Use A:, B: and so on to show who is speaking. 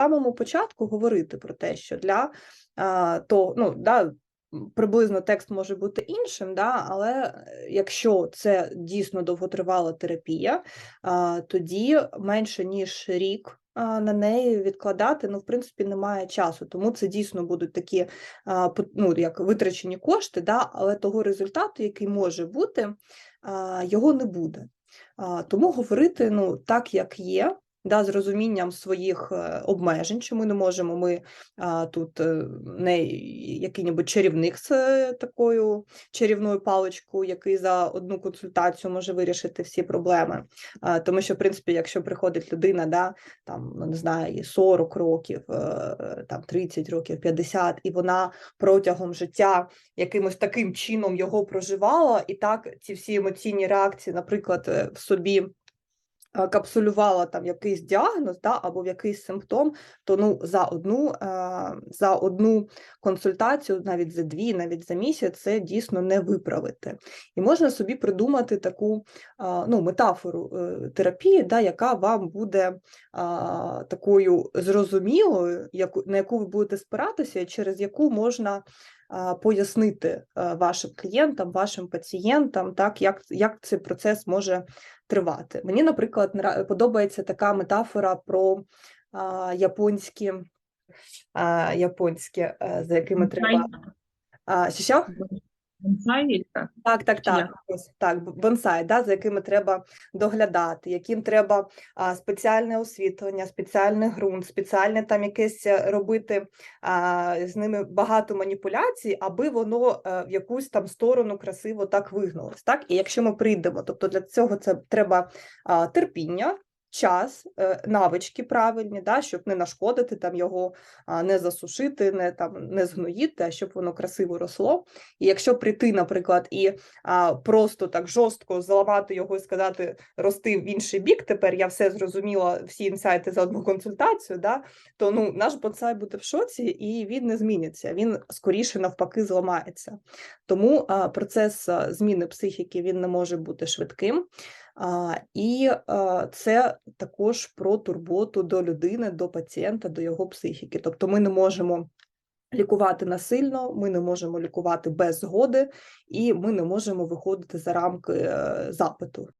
A: самому початку говорити про те, що для а, то, ну, да, приблизно текст може бути іншим, да, але е, якщо це дійсно довготривала терапія, тоді менше ніж рік. На неї відкладати, ну, в принципі, немає часу, тому це дійсно будуть такі ну, як витрачені кошти, да, але того результату, який може бути, його не буде. Тому говорити ну, так, як є, да, з розумінням своїх е, обмежень, чому не можемо ми а, тут е, не який-небудь чарівник з такою чарівною паличкою, який за одну консультацію може вирішити всі проблеми. А, Тому що, в принципі, якщо приходить людина, да, там, ну, не знаю, їй 40 років, е, там 30 років, 50, і вона протягом життя якимось таким чином його проживала, і так ці всі емоційні реакції, наприклад, в собі капсулювала там якийсь діагноз, да, або в якийсь симптом, то ну за одну е, за одну консультацію, навіть за дві, навіть за місяць, це дійсно не виправити. І можна собі придумати таку ну, метафору е, терапії, да, яка вам буде такою зрозумілою, на яку ви будете спиратися, через яку можна пояснити вашим клієнтам, вашим пацієнтам, так, як, як цей процес може тривати. Мені, наприклад, подобається така метафора про а, японські, а, японські, е, за якими. Що, що?
B: Бонсай?
A: Так, так, так,
B: як?
A: ось так, бонсай, да, за якими треба доглядати, яким треба а, спеціальне освітлення, спеціальний ґрунт, спеціальне там якесь е, робити а, з ними багато маніпуляцій, аби воно е, в якусь там сторону красиво так вигнулось. Так? І якщо ми прийдемо, тобто для цього це треба а, терпіння. Час, е, навички правильні, да, щоб не нашкодити там його, не засушити, не там не згноїти, а щоб воно красиво росло. І якщо прийти, наприклад, і а, просто так жорстко зламати його і сказати рости в інший бік, тепер я все зрозуміла, всі інсайти за одну консультацію, да, то ну, наш бонсай буде в шоці і він не зміниться, він скоріше навпаки зламається. Тому а, процес зміни психіки він не може бути швидким. І це також про турботу до людини, до пацієнта, до його психіки. Тобто ми не можемо лікувати насильно, ми не можемо лікувати без згоди, і ми не можемо виходити за рамки е, запиту.